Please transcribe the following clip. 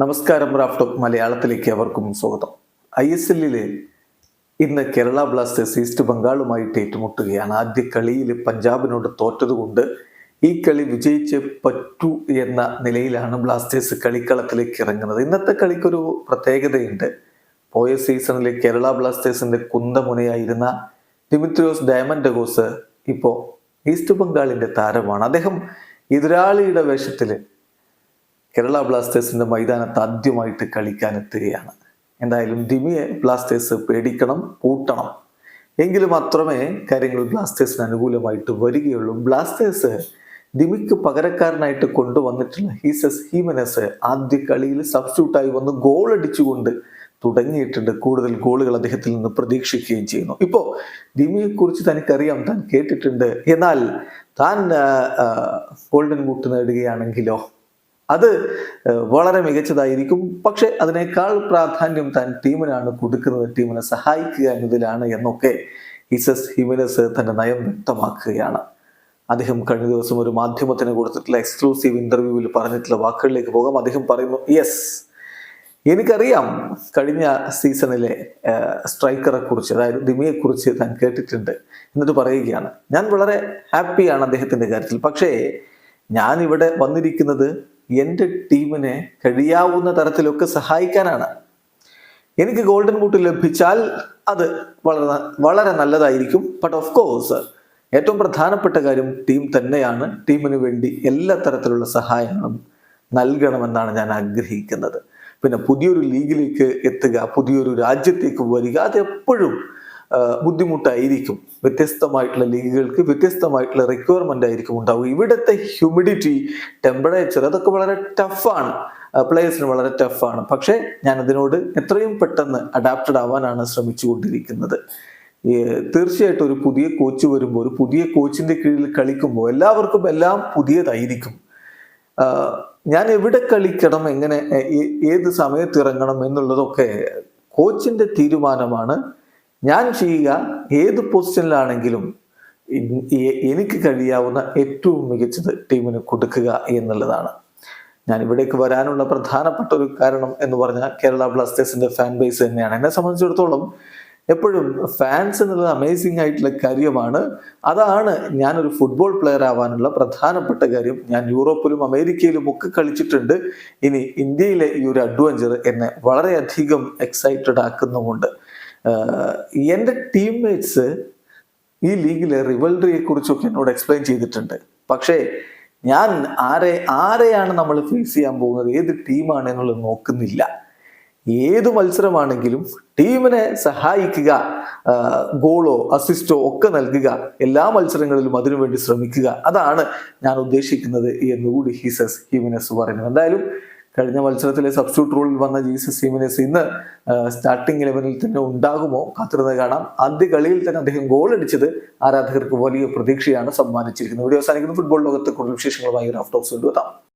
നമസ്കാരം റാഫ്റ്റോ മലയാളത്തിലേക്ക് അവർക്കും സ്വാഗതം. ഐ എസ് എല്ലിൽ ഇന്ന് കേരള ബ്ലാസ്റ്റേഴ്സ് ഈസ്റ്റ് ബംഗാളുമായിട്ട് ഏറ്റുമുട്ടുകയാണ്. ആദ്യ കളിയിൽ പഞ്ചാബിനോട് തോറ്റതുകൊണ്ട് ഈ കളി വിജയിച്ച് പറ്റൂ എന്ന നിലയിലാണ് ബ്ലാസ്റ്റേഴ്സ് കളിക്കളത്തിലേക്ക് ഇറങ്ങുന്നത്. ഇന്നത്തെ കളിക്കൊരു പ്രത്യേകതയുണ്ട്. പോയ സീസണിലെ കേരള ബ്ലാസ്റ്റേഴ്സിന്റെ കുന്തമുനയായിരുന്ന ഡിമിത്രിയോസ് ഡയമണ്ട് ഡഗോസ് ഇപ്പോൾ ഈസ്റ്റ് ബംഗാളിന്റെ താരമാണ്. അദ്ദേഹം എതിരാളിയുടെ വേഷത്തിൽ കേരള ബ്ലാസ്റ്റേഴ്സിന്റെ മൈതാനത്ത് ആദ്യമായിട്ട് കളിക്കാൻ എത്തുകയാണ്. എന്തായാലും ദിമിയെ ബ്ലാസ്റ്റേഴ്സ് പേടിക്കണം പൂട്ടണം. എങ്കിൽ മാത്രമേ കാര്യങ്ങൾ ബ്ലാസ്റ്റേഴ്സിന് അനുകൂലമായിട്ട് വരികയുള്ളൂ. ബ്ലാസ്റ്റേഴ്സ് ദിമിക്ക് പകരക്കാരനായിട്ട് കൊണ്ടുവന്നിട്ടുള്ള ഹീസസ് ഹീമനസ് ആദ്യ കളിയിൽ സബ്സ്റ്റിറ്റ്യൂട്ടായി വന്ന് ഗോൾ അടിച്ചുകൊണ്ട് തുടങ്ങിയിട്ടുണ്ട്. കൂടുതൽ ഗോളുകൾ അദ്ദേഹത്തിൽ നിന്ന് പ്രതീക്ഷിക്കുകയും ചെയ്യുന്നു. ഇപ്പോൾ ദിമിയെ കുറിച്ച് തനിക്കറിയാം താൻ കേട്ടിട്ടുണ്ട്. എന്നാൽ താൻ ഗോൾഡൻ ബൂട്ട് നേടുകയാണെങ്കിലോ അത് വളരെ മികച്ചതായിരിക്കും. പക്ഷെ അതിനേക്കാൾ പ്രാധാന്യം താൻ ടീമിനാണ് കൊടുക്കുന്നത് ടീമിനെ സഹായിക്കുക എന്നതിലാണ് എന്നൊക്കെ ഇസസ് ഹിമിനസ് തന്റെ നയം വ്യക്തമാക്കുകയാണ്. അദ്ദേഹം കഴിഞ്ഞ ദിവസം ഒരു മാധ്യമത്തിന് കൊടുത്തിട്ടുള്ള എക്സ്ക്ലൂസീവ് ഇന്റർവ്യൂവിൽ പറഞ്ഞിട്ടുള്ള വാക്കുകളിലേക്ക് പോകാം. അദ്ദേഹം പറയുന്നു യെസ് എനിക്കറിയാം കഴിഞ്ഞ സീസണിലെ സ്ട്രൈക്കറെ കുറിച്ച് അതായത് ദിമിയെ കുറിച്ച് താൻ കേട്ടിട്ടുണ്ട് എന്നിട്ട് പറയുകയാണ്. ഞാൻ വളരെ ഹാപ്പിയാണ് അദ്ദേഹത്തിന്റെ കാര്യത്തിൽ. പക്ഷേ ഞാൻ ഇവിടെ വന്നിരിക്കുന്നത് എന്റെ ടീമിനെ കഴിയാവുന്ന തരത്തിലൊക്കെ സഹായിക്കാനാണ്. എനിക്ക് ഗോൾഡൻ ബൂട്ട് ലഭിച്ചാൽ അത് വളരെ വളരെ നല്ലതായിരിക്കും. ബട്ട് ഓഫ് കോഴ്സ് ഏറ്റവും പ്രധാനപ്പെട്ട കാര്യം ടീം തന്നെയാണ്. ടീമിന് വേണ്ടി എല്ലാ തരത്തിലുള്ള സഹായങ്ങളും നൽകണമെന്നാണ് ഞാൻ ആഗ്രഹിക്കുന്നത്. പിന്നെ പുതിയൊരു ലീഗിലേക്ക് എത്തുക പുതിയൊരു രാജ്യത്തേക്ക് വരിക അത് എപ്പോഴും ആ, ബുദ്ധിമുട്ടായിരിക്കും. വ്യത്യസ്തമായിട്ടുള്ള ലീഗുകൾക്ക് വ്യത്യസ്തമായിട്ടുള്ള റിക്വയർമെന്റ് ആയിരിക്കും ഉണ്ടാവുക. ഇവിടുത്തെ ഹ്യൂമിഡിറ്റി ടെമ്പറേച്ചർ അതൊക്കെ വളരെ ടഫാണ് പ്ലേയേഴ്സിന് വളരെ ടഫാണ് പക്ഷേ ഞാൻ അതിനോട് എത്രയും പെട്ടെന്ന് അഡാപ്റ്റഡ് ആവാനാണ് ശ്രമിച്ചുകൊണ്ടിരിക്കുന്നത്. തീർച്ചയായിട്ടും ഒരു പുതിയ കോച്ച് വരുമ്പോൾ ഒരു പുതിയ കോച്ചിന്റെ കീഴിൽ കളിക്കുമ്പോൾ എല്ലാവർക്കും എല്ലാം പുതിയതായിരിക്കും. ഞാൻ എവിടെ കളിക്കണം എങ്ങനെ ഏത് സമയത്ത് ഇറങ്ങണം എന്നുള്ളതൊക്കെ കോച്ചിന്റെ തീരുമാനമാണ്. ഞാൻ ചെയ്യുക ഏത് പൊസിഷനിലാണെങ്കിലും എനിക്ക് കഴിയാവുന്ന ഏറ്റവും മികച്ചത് ടീമിന് കൊടുക്കുക എന്നുള്ളതാണ്. ഞാൻ ഇവിടേക്ക് വരാനുള്ള പ്രധാനപ്പെട്ട ഒരു കാരണം എന്ന് പറഞ്ഞാൽ കേരള ബ്ലാസ്റ്റേഴ്സിന്റെ ഫാൻ ബേസ് തന്നെയാണ്. എന്നെ സംബന്ധിച്ചിടത്തോളം എപ്പോഴും ഫാൻസ് എന്നുള്ളത് അമേസിംഗ് ആയിട്ടുള്ള കാര്യമാണ്. അതാണ് ഞാനൊരു ഫുട്ബോൾ പ്ലെയർ ആവാനുള്ള പ്രധാനപ്പെട്ട കാര്യം. ഞാൻ യൂറോപ്പിലും അമേരിക്കയിലും ഒക്കെ കളിച്ചിട്ടുണ്ട്. ഇനി ഇന്ത്യയിലെ ഈ ഒരു അഡ്വഞ്ചർ എന്നെ വളരെയധികം എക്സൈറ്റഡ് ആക്കുന്നുമുണ്ട്. എന്റെ ടീംമേറ്റ്സ് ഈ ലീഗിലെ റിവൽറിയെ കുറിച്ചൊക്കെ എന്നോട് എക്സ്പ്ലെയിൻ ചെയ്തിട്ടുണ്ട്. പക്ഷേ ഞാൻ ആരെ ആരെയാണ് നമ്മൾ ഫേസ് ചെയ്യാൻ പോകുന്നത്? ഏത് ടീമാണ് എന്നുള്ളത് നോക്കുന്നില്ല. ഏത് മത്സരമാണെങ്കിലും ടീമിനെ സഹായിക്കുക ഗോളോ അസിസ്റ്റോ ഒക്കെ നൽകുക എല്ലാ മത്സരങ്ങളിലും അതിനുവേണ്ടി ശ്രമിക്കുക അതാണ് ഞാൻ ഉദ്ദേശിക്കുന്നത് എന്നുകൂടി ഹീസസ് ഹീമിനസ് പറയുന്നത്. എന്തായാലും കഴിഞ്ഞ മത്സരത്തിലെ സബ്സ്റ്റ്യൂട്ട് റോളിൽ വന്ന ജീസസ് ഹീമിനസ് ഇന്ന് സ്റ്റാർട്ടിംഗ് ഇലവനിൽ തന്നെ ഉണ്ടാകുമോ കാത്തിരുന്ന് കാണാം. ആദ്യ കളിയിൽ തന്നെ അദ്ദേഹം ഗോൾ അടിച്ചത് ആരാധകർക്ക് വലിയ പ്രതീക്ഷയാണ് സമ്മാനിച്ചിരിക്കുന്നത്. വീഡിയോ അവസാനിക്കുന്ന. ഫുട്ബോൾ ലോകത്തെ കൂടുതൽ വിശേഷങ്ങളുമായി റാഫ് ടോക്സ് കൊണ്ടുവരാം